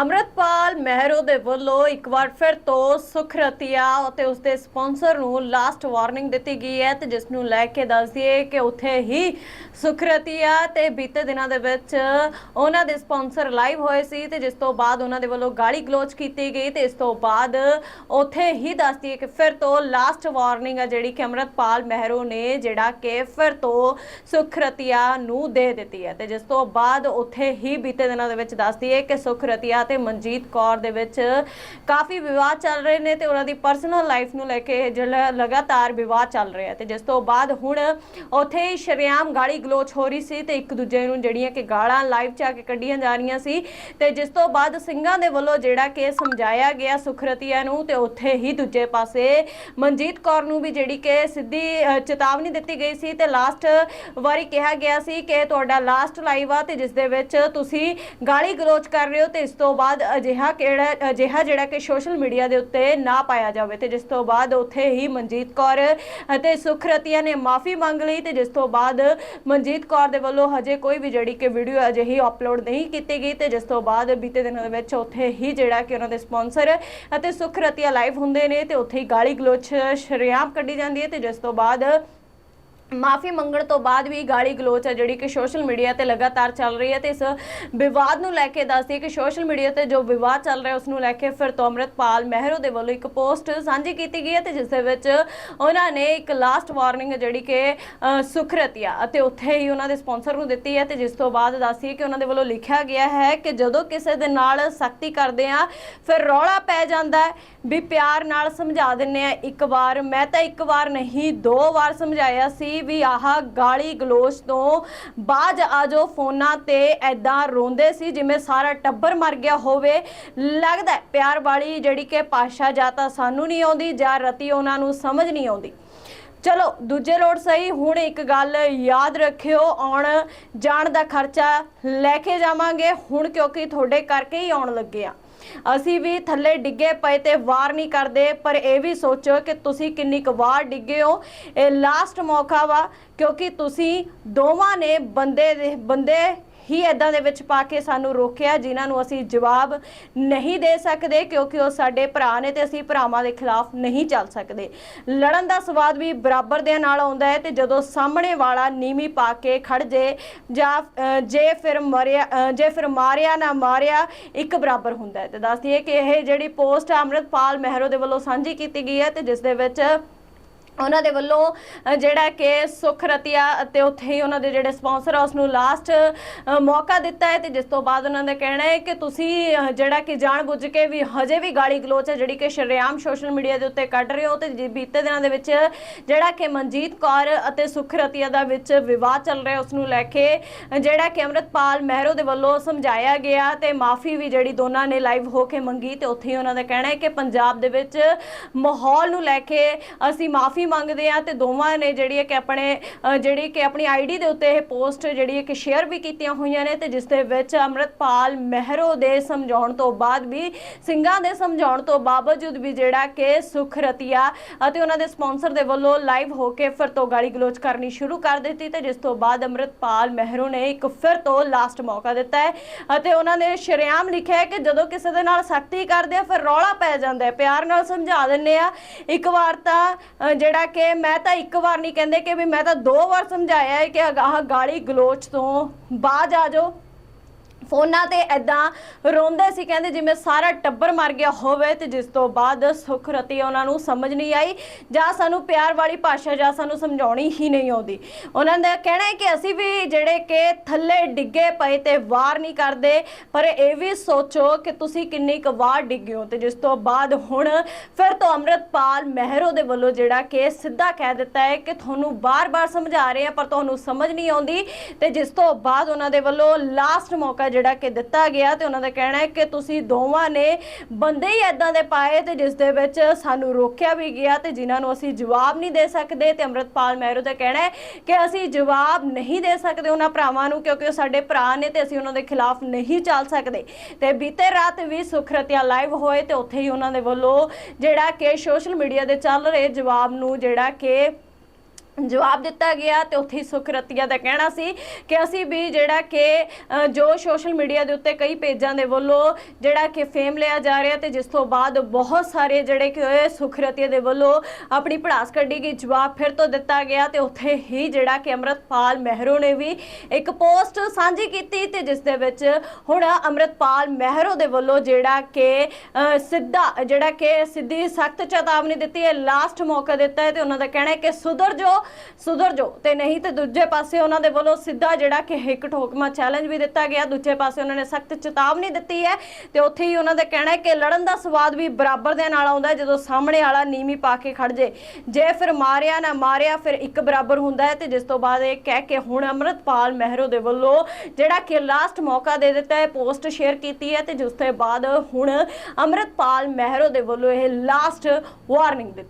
ਅਮਰਤਪਾਲ ਮਹਿਰੋ ਦੇ ਵੱਲੋਂ ਇੱਕ ਵਾਰ ਫਿਰ ਤੋਂ ਸੁਖਰਤੀਆ ਅਤੇ ਉਸਦੇ ਸਪਾਂਸਰ ਨੂੰ ਲਾਸਟ ਵਾਰਨਿੰਗ ਦਿੱਤੀ ਗਈ ਹੈ ਤੇ ਜਿਸ ਨੂੰ ਲੈ ਕੇ ਦੱਸ ਦਈਏ ਕਿ ਉੱਥੇ ਹੀ ਸੁਖਰਤੀਆ ਤੇ ਬੀਤੇ ਦਿਨਾਂ ਦੇ ਵਿੱਚ ਉਹਨਾਂ ਦੇ ਸਪਾਂਸਰ ਲਾਈਵ ਹੋਏ ਸੀ ਤੇ ਜਿਸ ਤੋਂ ਬਾਅਦ ਉਹਨਾਂ ਦੇ ਵੱਲੋਂ ਗਾਲੀ ਗਲੋਚ ਕੀਤੀ ਗਈ ਤੇ ਇਸ ਤੋਂ ਬਾਅਦ ਉੱਥੇ ਹੀ ਦੱਸ ਦਈਏ ਕਿ ਫਿਰ ਤੋਂ ਲਾਸਟ ਵਾਰਨਿੰਗ ਹੈ ਜਿਹੜੀ ਕਿ ਅਮਰਤਪਾਲ ਮਹਿਰੋ ਨੇ ਜਿਹੜਾ ਕਿ ਫਿਰ ਤੋਂ ਸੁਖਰਤੀਆ ਨੂੰ ਦੇ ਦਿੱਤੀ ਹੈ ਤੇ ਜਿਸ ਤੋਂ ਬਾਅਦ ਉੱਥੇ ਹੀ ਬੀਤੇ ਦਿਨਾਂ ਦੇ ਵਿੱਚ ਦੱਸ ਦਈਏ ਕਿ ਸੁਖਰਤੀਆ ਤੇ ਮਨਜੀਤ ਕੌਰ ਦੇ ਵਿੱਚ ਕਾਫੀ ਵਿਵਾਦ ਚੱਲ ਰਹੇ ਨੇ ਤੇ ਉਹਨਾਂ ਦੀ ਪਰਸਨਲ ਲਾਈਫ ਨੂੰ ਲੈ ਕੇ ਜਿਹੜਾ ਲਗਾਤਾਰ ਵਿਵਾਦ ਚੱਲ ਰਿਹਾ ਤੇ ਜਿਸ ਤੋਂ ਬਾਅਦ ਹੁਣ ਉੱਥੇ ਹੀ ਸ਼ਰੇਆਮ ਗਾਲੀ ਗਲੋਚ ਹੋ ਰਹੀ ਸੀ ਤੇ ਇੱਕ ਦੂਜੇ ਨੂੰ ਜਿਹੜੀਆਂ ਕਿ ਗਾਲਾਂ ਲਾਈਵ 'ਚ ਆ ਕੇ ਕੱਢੀਆਂ ਜਾ ਰਹੀਆਂ ਸੀ ਤੇ ਜਿਸ ਤੋਂ ਬਾਅਦ ਸਿੰਘਾਂ ਦੇ ਵੱਲੋਂ ਜਿਹੜਾ ਕਿ ਸਮਝਾਇਆ ਗਿਆ ਸੁਖਰਤੀਆਂ ਨੂੰ ਤੇ ਉੱਥੇ ਹੀ ਦੂਜੇ ਪਾਸੇ ਮਨਜੀਤ ਕੌਰ ਨੂੰ ਵੀ ਜਿਹੜੀ ਕਿ ਸਿੱਧੀ ਚੇਤਾਵਨੀ ਦਿੱਤੀ ਗਈ ਸੀ ਤੇ ਲਾਸਟ ਵਾਰੀ ਕਿਹਾ ਗਿਆ ਸੀ ਕਿ ਤੁਹਾਡਾ ਲਾਸਟ ਲਾਈਵ ਆ ਤੇ ਜਿਸ ਦੇ ਵਿੱਚ ਤੁਸੀਂ ਗਾਲੀ ਗਲੋਚ ਕਰ ਰਹੇ ਹੋ ਤੇ ਇਸ ਤੋਂ ਬਾਅਦ ਅਜਿਹਾ ਕਿਹੜਾ, ਅਜਿਹਾ ਜਿਹੜਾ ਕਿ ਸੋਸ਼ਲ ਮੀਡੀਆ ਦੇ ਉੱਤੇ ਨਾ ਪਾਇਆ ਜਾਵੇ ਤੇ ਜਿਸ ਤੋਂ ਬਾਅਦ ਉੱਥੇ ਹੀ ਮਨਜੀਤ ਕੌਰ ਅਤੇ ਸੁਖਰਤੀਆ ਨੇ ਮਾਫੀ ਮੰਗ ਲਈ ਤੇ ਜਿਸ ਤੋਂ ਬਾਅਦ ਮਨਜੀਤ ਕੌਰ ਦੇ ਵੱਲੋਂ ਹਜੇ ਕੋਈ ਵੀ ਜਿਹੜੀ ਕਿ ਵੀਡੀਓ ਅਜਿਹੀ ਅਪਲੋਡ ਨਹੀਂ ਕੀਤੀ ਗਈ ਤੇ ਜਿਸ ਤੋਂ ਬਾਅਦ ਬੀਤੇ ਦਿਨਾਂ ਦੇ ਵਿੱਚ ਉੱਥੇ ਹੀ ਜਿਹੜਾ ਕਿ ਉਹਨਾਂ ਦੇ ਸਪਾਂਸਰ ਅਤੇ ਸੁਖਰਤੀਆ ਲਾਈਵ ਹੁੰਦੇ ਨੇ ਤੇ ਉੱਥੇ ਹੀ ਗਾਲੀ ਗਲੋਚ ਸ਼ਰੇਆਮ ਕੱਢੀ ਜਾਂਦੀ ਹੈ ਤੇ ਜਿਸ ਤੋਂ ਬਾਅਦ ਮਾਫੀ ਮੰਗਣ ਤੋਂ ਬਾਅਦ ਵੀ ਗਾਲੀ ਗਲੋਚ ਹੈ ਜਿਹੜੀ ਕਿ ਸੋਸ਼ਲ ਮੀਡੀਆ ਤੇ ਲਗਾਤਾਰ ਚੱਲ ਰਹੀ ਹੈ ਤੇ ਇਸ ਵਿਵਾਦ ਨੂੰ ਲੈ ਕੇ ਦੱਸਦੀ ਕਿ ਸੋਸ਼ਲ ਮੀਡੀਆ ਤੇ ਜੋ ਵਿਵਾਦ ਚੱਲ ਰਿਹਾ ਉਸ ਨੂੰ ਲੈ ਕੇ ਫਿਰ ਤੋਂ ਅੰਮ੍ਰਿਤਪਾਲ ਮਹਿਰੋ ਦੇ ਵੱਲੋਂ ਇੱਕ ਪੋਸਟ ਸਾਂਝੀ ਕੀਤੀ ਗਈ ਹੈ ਤੇ ਜਿਸ ਦੇ ਵਿੱਚ ਉਹਨਾਂ ਨੇ ਇੱਕ ਲਾਸਟ ਵਾਰਨਿੰਗ ਜਿਹੜੀ ਕਿ ਅ, ਸੁਖਰਤੀਆ ਅਤੇ ਉੱਥੇ ਹੀ ਉਹਨਾਂ ਦੇ ਸਪਾਂਸਰ ਨੂੰ ਦਿੱਤੀ ਹੈ ਤੇ ਜਿਸ ਤੋਂ ਬਾਅਦ ਦੱਸੀ ਕਿ ਉਹਨਾਂ ਦੇ ਵੱਲੋਂ ਲਿਖਿਆ ਗਿਆ ਹੈ ਕਿ ਜਦੋਂ ਕਿਸੇ ਦੇ ਨਾਲ ਸਖਤੀ ਕਰਦੇ ਆ ਫਿਰ ਰੌਲਾ ਪੈ ਜਾਂਦਾ ਹੈ। ਵੀ ਪਿਆਰ ਨਾਲ ਸਮਝਾ ਦਿੰਨੇ ਆ ਇੱਕ ਵਾਰ ਮੈਂ ਤਾਂ ਇੱਕ ਵਾਰ ਨਹੀਂ ਦੋ ਵਾਰ ਸਮਝਾਇਆ ਸੀ ਵੀ ਆਹ ਗਾਲੀ ਗਲੋਚ ਤੋਂ ਬਾਜ ਆਜੋ ਫੋਨਾਂ ਤੇ ਐਦਾਂ ਰੋਂਦੇ ਸੀ, ਜਿਵੇਂ ਸਾਰਾ ਟੱਬਰ ਮਰ ਗਿਆ ਹੋਵੇ। ਲੱਗਦਾ ਪਿਆਰ ਵਾਲੀ ਜਿਹੜੀ ਕਿ ਪਾਸ਼ਾ ਜਾਂ ਤਾਂ ਸਾਨੂੰ ਨਹੀਂ ਆਉਂਦੀ ਜਾਂ ਰਤੀ ਉਹਨਾਂ ਨੂੰ ਸਮਝ ਨਹੀਂ ਆਉਂਦੀ। ਚਲੋ, ਦੂਜੇ ਲੋੜ ਸਹੀ, ਹੁਣ ਇੱਕ ਗੱਲ ਯਾਦ ਰੱਖਿਓ, ਆਉਣ ਜਾਣ ਦਾ ਖਰਚਾ ਲੈ ਕੇ ਜਾਵਾਂਗੇ। ਹੁਣ ਕਿਉਂਕਿ ਤੁਹਾਡੇ ਕਰਕੇ ਹੀ ਆਉਣ ਲੱਗੇ ਆ। ਅਸੀਂ ਵੀ ਥੱਲੇ ਡਿੱਗੇ ਪਏ ਤੇ ਵਾਰ ਨਹੀਂ ਕਰਦੇ, ਪਰ ਇਹ ਵੀ ਸੋਚੋ ਕਿ ਤੁਸੀਂ ਕਿੰਨੀ ਕੁ ਵਾਰ ਡਿੱਗੇ ਹੋ। ਇਹ ਲਾਸਟ ਮੌਕਾ ਵਾ, ਕਿਉਂਕਿ ਤੁਸੀਂ ਦੋਵਾਂ ਨੇ ਬੰਦੇ ਦੇ ਬੰਦੇ ਹੀ ਇਦਾਂ ਦੇ ਵਿੱਚ ਪਾ ਕੇ ਸਾਨੂੰ ਰੋਕਿਆ, ਜਿਨ੍ਹਾਂ ਨੂੰ ਅਸੀਂ ਜਵਾਬ ਨਹੀਂ ਦੇ ਸਕਦੇ ਕਿਉਂਕਿ ਉਹ ਸਾਡੇ ਭਰਾ ਨੇ ਤੇ ਅਸੀਂ ਭਰਾਵਾਂ ਦੇ ਖਿਲਾਫ ਨਹੀਂ ਚੱਲ ਸਕਦੇ। ਲੜਨ ਦਾ ਸਵਾਦ ਵੀ ਬਰਾਬਰ ਦੇ ਨਾਲ ਆਉਂਦਾ ਹੈ ਤੇ ਜਦੋਂ ਸਾਹਮਣੇ ਵਾਲਾ ਨੀਵੀਂ ਪਾ ਕੇ ਖੜ ਜੇ ਜਾਂ ਜੇ ਫਿਰ ਮਰਿਆ ਜੇ ਫਿਰ ਮਾਰਿਆ ਨਾ ਮਾਰਿਆ, ਇੱਕ ਬਰਾਬਰ ਹੁੰਦਾ ਹੈ। ਤੇ ਦੱਸ ਦਈਏ ਕਿ ਇਹ ਜਿਹੜੀ ਪੋਸਟ ਅਮਰਤਪਾਲ ਮਹਿਰੋ ਦੇ ਵੱਲੋਂ ਸਾਂਝੀ ਕੀਤੀ ਗਈ ਹੈ ਤੇ ਜਿਸ ਦੇ ਵਿੱਚ ਉਹਨਾਂ ਦੇ ਵੱਲੋਂ ਜਿਹੜਾ ਕਿ ਸੁਖ ਰਤੀਆ ਅਤੇ ਉੱਥੇ ਹੀ ਉਹਨਾਂ ਦੇ ਜਿਹੜੇ ਸਪਾਂਸਰ ਆ ਉਸ ਨੂੰ ਲਾਸਟ ਮੌਕਾ ਦਿੱਤਾ ਹੈ ਤੇ ਜਿਸ ਤੋਂ ਬਾਅਦ ਉਹਨਾਂ ਦਾ ਕਹਿਣਾ ਹੈ ਕਿ ਤੁਸੀਂ ਜਿਹੜਾ ਕਿ ਜਾਣ ਬੁੱਝ ਕੇ ਵੀ ਹਜੇ ਵੀ ਗਾਲੀ ਗਲੋਚ ਹੈ, ਜਿਹੜੀ ਕਿ ਸ਼ਰੇਆਮ ਸੋਸ਼ਲ ਮੀਡੀਆ ਦੇ ਉੱਤੇ ਕੱਢ ਰਹੇ ਹੋ ਤੇ ਜੀ ਬੀਤੇ ਦਿਨਾਂ ਦੇ ਵਿੱਚ ਜਿਹੜਾ ਕਿ ਮਨਜੀਤ ਕੌਰ ਅਤੇ ਸੁਖ ਰਤੀਆ ਦਾ ਵਿੱਚ ਵਿਵਾਦ ਚੱਲ ਰਿਹਾ ਉਸ ਨੂੰ ਲੈ ਕੇ ਜਿਹੜਾ ਕਿ ਅਮਰਤਪਾਲ ਮਹਿਰੋ ਦੇ ਵੱਲੋਂ ਸਮਝਾਇਆ ਗਿਆ ਤੇ ਮਾਫੀ ਵੀ ਜਿਹੜੀ ਦੋਨਾਂ ਨੇ ਲਾਈਵ ਹੋ ਕੇ ਮੰਗੀ ਤੇ ਉੱਥੇ ਹੀ ਉਹਨਾਂ ਦਾ ਕਹਿਣਾ ਹੈ ਕਿ ਪੰਜਾਬ ਦੇ ਵਿੱਚ ਮਾਹੌਲ ਨੂੰ ਲੈ ਕੇ ਅਸੀਂ ਮਾਫੀ ਮੰਗਦੇ ਆ ਤੇ ਦੋਵਾਂ ਨੇ ਜਿਹੜੀ ਹੈ ਕਿ ਆਪਣੇ ਜਿਹੜੀ ਕਿ ਆਪਣੀ ਆਈਡੀ ਦੇ ਉੱਤੇ ਇਹ ਪੋਸਟ ਜਿਹੜੀ ਹੈ ਕਿ ਸ਼ੇਅਰ ਵੀ ਕੀਤੀਆਂ ਹੋਈਆਂ ਨੇ ਤੇ ਜਿਸ ਦੇ ਵਿੱਚ ਅਮਰਤਪਾਲ ਮਹਿਰੋ ਦੇ ਸਮਝਾਉਣ ਤੋਂ ਬਾਅਦ ਵੀ, ਸਿੰਘਾਂ ਦੇ ਸਮਝਾਉਣ ਤੋਂ ਬਾਵਜੂਦ ਵੀ ਜਿਹੜਾ ਕਿ ਸੁਖ ਰਤੀਆ ਅਤੇ ਉਹਨਾਂ ਦੇ ਸਪਾਂਸਰ ਦੇ ਵੱਲੋਂ ਲਾਈਵ ਹੋ ਕੇ ਫਿਰ ਤੋਂ ਗਾਲੀ ਗਲੋਚ ਕਰਨੀ ਸ਼ੁਰੂ ਕਰ ਦਿੱਤੀ ਤੇ ਜਿਸ ਤੋਂ ਬਾਅਦ ਅਮਰਤਪਾਲ ਮਹਿਰੋ ਨੇ ਇੱਕ ਫਿਰ ਤੋਂ ਲਾਸਟ ਮੌਕਾ ਦਿੱਤਾ ਹੈ ਅਤੇ ਉਹਨਾਂ ਨੇ ਸ਼ਰੇਆਮ ਲਿਖਿਆ ਹੈ ਕਿ ਜਦੋਂ ਕਿਸੇ ਦੇ ਨਾਲ ਸਖਤੀ ਕਰਦੇ ਆ, ਫਿਰ ਰੌਲਾ ਪੈ ਜਾਂਦਾ ਹੈ। ਪਿਆਰ ਨਾਲ ਸਮਝਾ ਦਿੰਨੇ ਆ। ਇੱਕ ਵਾਰ ਤਾਂ ਜਿਹੜਾ ਕਿ ਮੈਂ ਤਾਂ ਇੱਕ ਵਾਰ ਨਹੀਂ ਕਹਿੰਦੇ ਕਿ ਵੀ ਮੈਂ ਤਾਂ ਦੋ ਵਾਰ ਸਮਝਾਇਆ ਹੈ ਕਿ ਆਹ ਗਾਲੀ ਗਲੋਚ ਤੋਂ ਬਾਜ ਆ ਜਾਓ। ਫੋਨਾਂ ਤੇ ਐਦਾਂ ਰੋਂਦੇ ਸੀ, ਕਹਿੰਦੇ ਜਿਵੇਂ ਸਾਰਾ ਟੱਬਰ ਮਰ ਗਿਆ ਹੋਵੇ ਤੇ ਜਿਸ ਤੋਂ ਬਾਅਦ ਸੁਖ ਰਤੀ ਉਹਨਾਂ ਨੂੰ ਸਮਝ ਨਹੀਂ ਆਈ, ਜਾਂ ਸਾਨੂੰ ਪਿਆਰ ਵਾਲੀ ਭਾਸ਼ਾ ਜਾਂ ਸਾਨੂੰ ਸਮਝਾਉਣੀ ਹੀ ਨਹੀਂ ਆਉਂਦੀ। ਉਹਨਾਂ ਦਾ ਕਹਿਣਾ ਹੈ ਕਿ ਅਸੀਂ ਵੀ ਜਿਹੜੇ ਕਿ ਥੱਲੇ ਡਿੱਗੇ ਪਏ ਤੇ ਵਾਰ ਨਹੀਂ ਕਰਦੇ, ਪਰ ਇਹ ਵੀ ਸੋਚੋ ਕਿ ਤੁਸੀਂ ਕਿੰਨੀ ਕੁ ਵਾਰ ਡਿੱਗੇ ਹੋ ਤੇ ਜਿਸ ਤੋਂ ਬਾਅਦ ਹੁਣ ਫਿਰ ਤੋਂ ਅੰਮ੍ਰਿਤਪਾਲ ਮਹਿਰੋ ਦੇ ਵੱਲੋਂ ਜਿਹੜਾ ਕਿ ਸਿੱਧਾ ਕਹਿ ਦਿੱਤਾ ਹੈ ਕਿ ਤੁਹਾਨੂੰ ਬਾਰ-ਬਾਰ ਸਮਝਾ ਰਹੇ ਆ, ਪਰ ਤੁਹਾਨੂੰ ਸਮਝ ਨਹੀਂ ਆਉਂਦੀ ਤੇ ਜਿਸ ਤੋਂ ਬਾਅਦ ਉਹਨਾਂ ਦੇ ਵੱਲੋਂ ਲਾਸਟ ਮੌਕਾ ਜਿਹੜਾ ਕਿ ਦਿੱਤਾ ਗਿਆ ਤੇ ਉਹਨਾਂ ਦਾ ਕਹਿਣਾ ਹੈ ਕਿ ਤੁਸੀਂ ਦੋਵਾਂ ਨੇ ਬੰਦੇ ਹੀ ਐਦਾਂ ਦੇ ਪਾਏ ਤੇ ਜਿਸ ਦੇ ਵਿੱਚ ਸਾਨੂੰ ਰੋਕਿਆ ਵੀ ਗਿਆ ਤੇ ਜਿਨ੍ਹਾਂ ਨੂੰ ਅਸੀਂ ਜਵਾਬ ਨਹੀਂ ਦੇ ਸਕਦੇ ਤੇ ਅੰਮ੍ਰਿਤਪਾਲ ਮਹਿਰੂ ਦਾ ਕਹਿਣਾ ਹੈ ਕਿ ਅਸੀਂ ਜਵਾਬ ਨਹੀਂ ਦੇ ਸਕਦੇ ਉਹਨਾਂ ਭਰਾਵਾਂ ਨੂੰ ਕਿਉਂਕਿ ਉਹ ਸਾਡੇ ਭਰਾ ਨੇ ਤੇ ਅਸੀਂ ਉਹਨਾਂ ਦੇ ਖਿਲਾਫ ਨਹੀਂ ਚੱਲ ਸਕਦੇ। ਤੇ ਬੀਤੇ ਰਾਤ ਵੀ ਸੁਖਰਤਿਆ ਲਾਈਵ ਹੋਏ ਤੇ ਉੱਥੇ ਹੀ ਉਹਨਾਂ ਦੇ ਵੱਲੋਂ ਜਿਹੜਾ ਕਿ ਸੋਸ਼ਲ ਮੀਡੀਆ ਦੇ ਚੱਲ ਰਹੇ ਜਵਾਬ ਨੂੰ ਜਿਹੜਾ ਕਿ ਜਵਾਬ ਦਿੱਤਾ ਗਿਆ ਤੇ ਉੱਥੇ ਹੀ ਸੁਖਰਤੀਆ ਦਾ ਕਹਿਣਾ ਸੀ ਕਿ ਅਸੀਂ ਵੀ ਜਿਹੜਾ ਕਿ ਜੋ ਸੋਸ਼ਲ ਮੀਡੀਆ ਦੇ ਉੱਤੇ ਕਈ ਪੇਜਾਂ ਦੇ ਵੱਲੋਂ ਜਿਹੜਾ ਕਿ ਫੇਮ ਲਿਆ ਜਾ ਰਿਹਾ ਤੇ ਜਿਸ ਤੋਂ ਬਾਅਦ ਬਹੁਤ ਸਾਰੇ ਜਿਹੜੇ ਕਿ ਹੋਏ ਸੁਖਰਤੀਆ ਦੇ ਵੱਲੋਂ ਆਪਣੀ ਪੜਾਸ ਕੱਢੀ ਗਈ, ਜਵਾਬ ਫਿਰ ਤੋਂ ਦਿੱਤਾ ਗਿਆ ਤੇ ਉੱਥੇ ਹੀ ਜਿਹੜਾ ਕਿ ਅੰਮ੍ਰਿਤਪਾਲ ਮਹਿਰੋ ਨੇ ਵੀ ਇੱਕ ਪੋਸਟ ਸਾਂਝੀ ਕੀਤੀ ਤੇ ਜਿਸ ਦੇ ਵਿੱਚ ਹੁਣ ਅੰਮ੍ਰਿਤਪਾਲ ਮਹਿਰੋ ਦੇ ਵੱਲੋਂ ਜਿਹੜਾ ਕਿ ਸਿੱਧਾ, ਜਿਹੜਾ ਕਿ ਸਿੱਧੀ ਸਖਤ ਚੇਤਾਵਨੀ ਦਿੱਤੀ ਹੈ, ਲਾਸਟ ਮੌਕਾ ਦਿੱਤਾ ਹੈ ਤੇ ਉਹਨਾਂ ਦਾ ਕਹਿਣਾ ਹੈ ਕਿ ਸੁਧਰ ਜੋ ਸੁਧਰ ਜੋ ਤੇ ਨਹੀਂ ਤੇ ਦੂਜੇ ਪਾਸੇ ਉਹਨਾਂ ਦੇ ਵੱਲੋਂ ਸਿੱਧਾ ਜਿਹੜਾ ਕਿ ਹਿੱਕ ਠੋਕਮਾ ਚੈਲੰਜ ਵੀ ਦਿੱਤਾ ਗਿਆ। ਦੂਜੇ ਪਾਸੇ ਉਹਨਾਂ ਨੇ ਸਖਤ ਚੇਤਾਵਨੀ ਦਿੱਤੀ ਹੈ। ਤੇ ਉੱਥੇ ਹੀ ਉਹਨਾਂ ਦਾ ਕਹਿਣਾ ਹੈ ਕਿ ਲੜਨ ਦਾ ਸਵਾਦ ਵੀ ਬਰਾਬਰ ਦੇ ਨਾਲ ਆਉਂਦਾ ਜਦੋਂ ਸਾਹਮਣੇ ਵਾਲਾ ਨੀਵੀਂ ਪਾ ਕੇ ਖੜ ਜੇ। ਜੇ ਫਿਰ ਮਾਰਿਆ ਨਾ ਮਾਰਿਆ, ਫਿਰ ਇੱਕ ਬਰਾਬਰ ਹੁੰਦਾ ਹੈ। ਤੇ ਜਿਸ ਤੋਂ ਬਾਅਦ ਇਹ ਕਹਿ ਕੇ ਹੁਣ ਅੰਮ੍ਰਿਤਪਾਲ ਮਹਿਰੋ ਦੇ ਵੱਲੋਂ ਜਿਹੜਾ ਕਿ ਲਾਸਟ ਮੌਕਾ ਦੇ ਦਿੱਤਾ ਹੈ, ਪੋਸਟ ਸ਼ੇਅਰ ਕੀਤੀ ਹੈ। ਤੇ ਜਿਸ ਤੋਂ ਬਾਅਦ ਹੁਣ ਅੰਮ੍ਰਿਤਪਾਲ ਮਹਿਰੋ ਦੇ ਵੱਲੋਂ ਇਹ ਲਾਸਟ ਵਾਰਨਿੰਗ ਦਿੱਤੀ